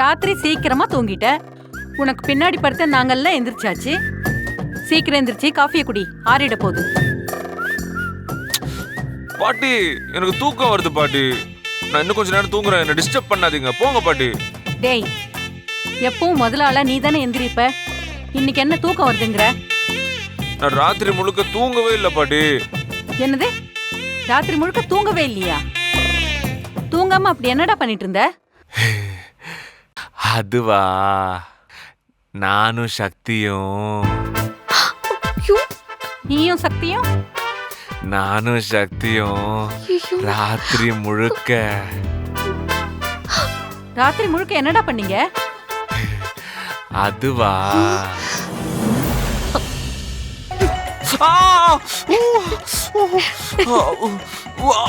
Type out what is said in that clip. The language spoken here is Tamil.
ராத்திரி சீக்கிரமா தூங்கிட்ட. உனக்கு பின்னாடி படுத்த நாங்கெல்லாம் எந்திரிச்சாச்சு. சீக்கிரம் எந்திரிச்சு காஃபியை குடி. ஆறிட போகுது. பாட்டி எனக்கு தூக்கம் வருது பாட்டி. நான் இன்னும் கொஞ்ச நேரம் தூங்குறேன். என்ன டிஸ்டர்ப் பண்ணாதீங்க. போங்க பாட்டி. டேய் எப்பவும் முதலாளா நீ தானே எந்திரிப்ப? இன்னைக்கு என்ன தூக்கம் வருதுங்கிற? நான் ராத்திரி முழுக்க தூங்கவே இல்லை பாட்டி. என்னது? ராத்திரி முழுக்க தூங்கவே இல்லையா? தூங்காம அப்படி என்னடா பண்ணிட்டு இருந்த? அதுவா நானும் சக்தியும் நீயும் சக்தியும் நானும் சக்தியும் ராத்திரி முழுக்க ராத்திரி முழுக்க என்னடா பண்ணீங்க அதுவா ஆ! ஊ! ஆ! ஊ! ஆ!